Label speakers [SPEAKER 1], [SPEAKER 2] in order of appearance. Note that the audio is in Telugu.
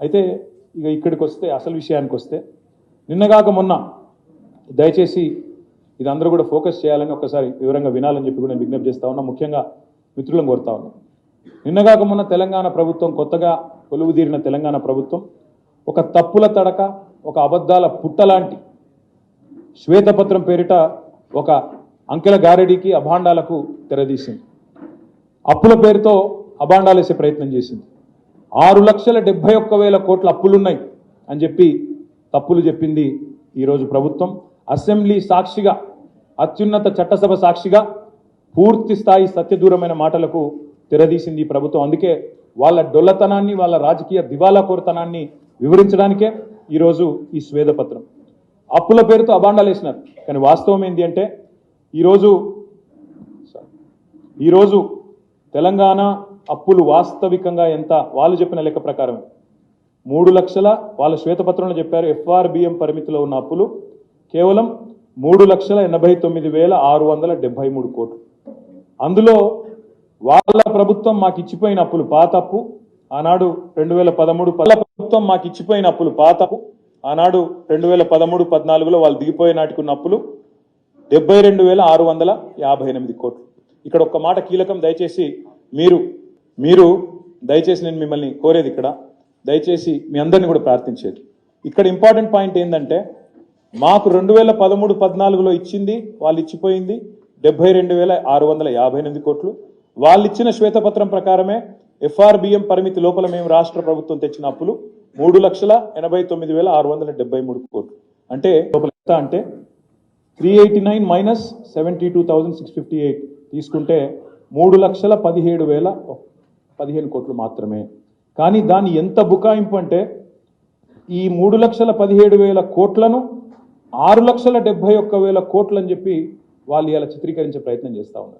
[SPEAKER 1] అయితే ఇక ఇక్కడికి వస్తే అసలు విషయానికి వస్తే నిన్నగాక మొన్న దయచేసి ఇది అందరూ కూడా ఫోకస్ చేయాలని ఒకసారి వివరంగా వినాలని చెప్పి కూడా నేను విజ్ఞప్తి చేస్తా ఉన్నా. ముఖ్యంగా మిత్రులను కోరుతా ఉన్నా. నిన్నగాక మొన్న తెలంగాణ ప్రభుత్వం కొత్తగా కొలువుదీరిన తెలంగాణ ప్రభుత్వం ఒక తప్పుల తడక ఒక అబద్ధాల పుట్టలాంటి శ్వేతపత్రం పేరిట ఒక అంకెల గారడీకి అభాండాలకు తెరదీసింది. అప్పుల పేరుతో అభాండాలు వేసే ప్రయత్నం చేసింది. ఆరు లక్షల డెబ్బై ఒక్క వేల కోట్ల అప్పులున్నాయి అని చెప్పి తప్పులు చెప్పింది ఈరోజు ప్రభుత్వం. అసెంబ్లీ సాక్షిగా అత్యున్నత చట్టసభ సాక్షిగా పూర్తి స్థాయి సత్యదూరమైన మాటలకు తెరదీసింది ఈ ప్రభుత్వం. అందుకే వాళ్ళ డొల్లతనాన్ని వాళ్ళ రాజకీయ దివాలా కోరతనాన్ని వివరించడానికే ఈరోజు ఈ స్వేదపత్రం. అప్పుల పేరుతో అభాండాలు వేసినారు. కానీ వాస్తవం ఏంటి అంటే ఈరోజు ఈరోజు తెలంగాణ అప్పులు వాస్తవికంగా ఎంత? వాళ్ళు చెప్పిన లెక్క ప్రకారం. మూడు లక్షల వాళ్ళ శ్వేతపత్రంలో చెప్పారు ఎఫ్ఆర్బిఎం పరిమితిలో ఉన్న అప్పులు కేవలం మూడు లక్షల ఎనభై తొమ్మిది వేల ఆరు వందల డెబ్బై మూడు కోట్లు. అందులో వాళ్ళ ప్రభుత్వం మాకు ఇచ్చిపోయిన అప్పులు పాత అప్పు ఆనాడు రెండు వేల పదమూడు ప్రభుత్వం మాకు ఇచ్చిపోయిన అప్పులు పాత అప్పు ఆనాడు రెండు వేల పదమూడు పద్నాలుగులో వాళ్ళు దిగిపోయే నాటికి ఉన్న అప్పులు డెబ్బై రెండు వేల ఆరు వందల యాభై ఎనిమిది కోట్లు. ఇక్కడ ఒక్క మాట కీలకం దయచేసి మీరు మీరు దయచేసి నేను మిమ్మల్ని కోరేది ఇక్కడ దయచేసి మీ అందరిని కూడా ప్రార్థించేది. ఇక్కడ ఇంపార్టెంట్ పాయింట్ ఏంటంటే మాకు రెండు వేల పదమూడు పద్నాలుగులో ఇచ్చింది వాళ్ళు ఇచ్చిపోయింది డెబ్బై రెండు వేల ఆరు వందల యాభై ఎనిమిది కోట్లు. వాళ్ళు ఇచ్చిన శ్వేతపత్రం ప్రకారమే ఎఫ్ఆర్బిఎం పరిమితి లోపల మేము రాష్ట్ర ప్రభుత్వం తెచ్చిన అప్పులు మూడు లక్షల ఎనభై తొమ్మిది వేల ఆరు వందల డెబ్బై మూడు కోట్లు. అంటే లోపల ఎంత అంటే three eighty nine minus seventy two thousand six fifty eight తీసుకుంటే మూడు లక్షల పదిహేడు వేల పదిహేను కోట్లు మాత్రమే. కానీ దాని ఎంత బుకాయింపు అంటే ఈ మూడు లక్షల పదిహేడు వేల కోట్లను ఆరు లక్షల డెబ్బై ఒక్క వేల కోట్లు అని చెప్పి వాళ్ళు ఇలా చిత్రీకరించే ప్రయత్నం చేస్తూ ఉన్నారు.